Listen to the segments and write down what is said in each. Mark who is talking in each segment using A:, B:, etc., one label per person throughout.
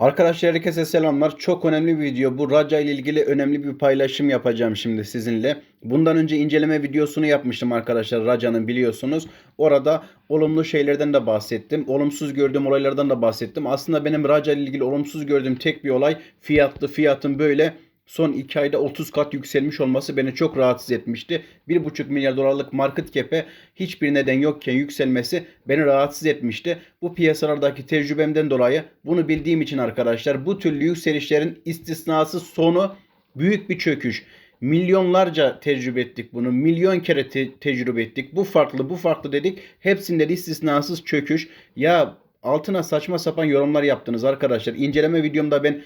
A: Arkadaşlar herkese selamlar. Çok önemli bir video. Bu Raja ile ilgili önemli bir paylaşım yapacağım şimdi sizinle. Bundan önce inceleme videosunu yapmıştım arkadaşlar Raja'nın biliyorsunuz. Orada olumlu şeylerden de bahsettim. Olumsuz gördüğüm olaylardan da bahsettim. Aslında benim Raja ile ilgili olumsuz gördüğüm tek bir olay fiyatlı fiyatın böyle son 2 ayda 30 kat yükselmiş olması beni çok rahatsız etmişti. 1,5 milyar dolarlık market cap'e hiçbir neden yokken yükselmesi beni rahatsız etmişti. Bu piyasalardaki tecrübemden dolayı bunu bildiğim için arkadaşlar bu türlü yükselişlerin istisnası sonu büyük bir çöküş. Milyonlarca tecrübe ettik bunu. Milyon kere te- tecrübe ettik. Bu farklı, bu farklı dedik. Hepsinde de istisnasız çöküş. Ya altına saçma sapan yorumlar yaptınız arkadaşlar. İnceleme videomda ben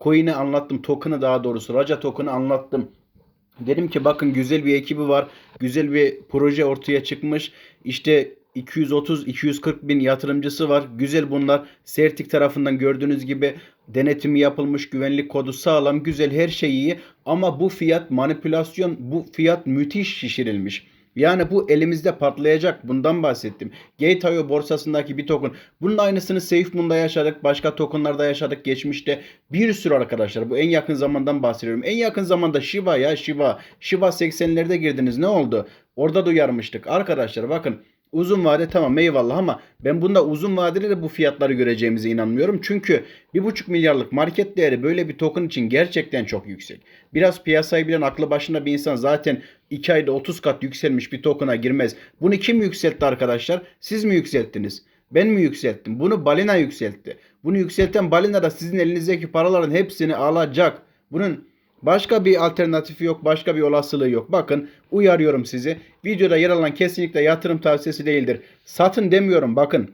A: coin'i anlattım. Token'ı daha doğrusu. Raja token'ı anlattım. Dedim ki bakın güzel bir ekibi var. Güzel bir proje ortaya çıkmış. İşte 230-240 bin yatırımcısı var. Güzel bunlar. Sertik tarafından gördüğünüz gibi denetimi yapılmış. Güvenlik kodu sağlam. Güzel her şey iyi. Ama bu fiyat manipülasyon. Bu fiyat müthiş şişirilmiş. Yani bu elimizde patlayacak. Bundan bahsettim. Gate.io borsasındaki bir token. Bunun aynısını SafeMoon'da yaşadık. Başka tokenlarda yaşadık geçmişte. Bir sürü arkadaşlar. Bu en yakın zamandan bahsediyorum. En yakın zamanda Shiba ya Shiba. Shiba 80'lerde girdiniz. Ne oldu? Orada da uyarmıştık. Arkadaşlar bakın Uzun vade tamam eyvallah ama ben bunda uzun vadede de bu fiyatları göreceğimize inanmıyorum. Çünkü 1,5 milyarlık market değeri böyle bir token için gerçekten çok yüksek. Biraz piyasayı bilen aklı başında bir insan zaten 2 ayda 30 kat yükselmiş bir token'a girmez. Bunu kim yükseltti arkadaşlar? Siz mi yükselttiniz? Ben mi yükselttim? Bunu balina yükseltti. Bunu yükselten balina da sizin elinizdeki paraların hepsini alacak. Bunun Başka bir alternatifi yok, başka bir olasılığı yok. Bakın uyarıyorum sizi. Videoda yer alan kesinlikle yatırım tavsiyesi değildir. Satın demiyorum bakın.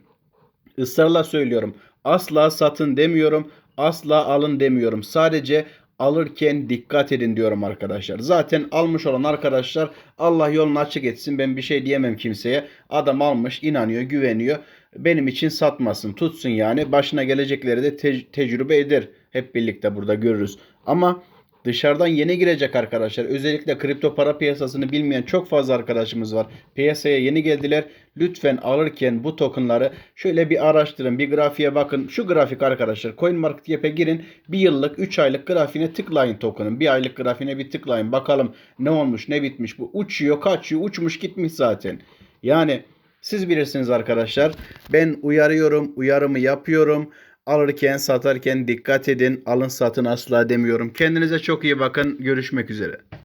A: Israrla söylüyorum. Asla satın demiyorum. Asla alın demiyorum. Sadece alırken dikkat edin diyorum arkadaşlar. Zaten almış olan arkadaşlar Allah yolunu açık etsin. Ben bir şey diyemem kimseye. Adam almış, inanıyor, güveniyor. Benim için satmasın, tutsun yani. Başına gelecekleri de te- tecrübe eder. Hep birlikte burada görürüz. Ama Dışarıdan yeni girecek arkadaşlar. Özellikle kripto para piyasasını bilmeyen çok fazla arkadaşımız var. Piyasaya yeni geldiler. Lütfen alırken bu tokenları şöyle bir araştırın. Bir grafiğe bakın. Şu grafik arkadaşlar. CoinMarketCap'e girin. Bir yıllık 3 aylık grafiğine tıklayın token'ın. Bir aylık grafiğine bir tıklayın. Bakalım ne olmuş ne bitmiş. Bu uçuyor kaçıyor uçmuş gitmiş zaten. Yani siz bilirsiniz arkadaşlar. Ben uyarıyorum. Uyarımı yapıyorum. Alırken satarken dikkat edin. Alın satın asla demiyorum. Kendinize çok iyi bakın. Görüşmek üzere.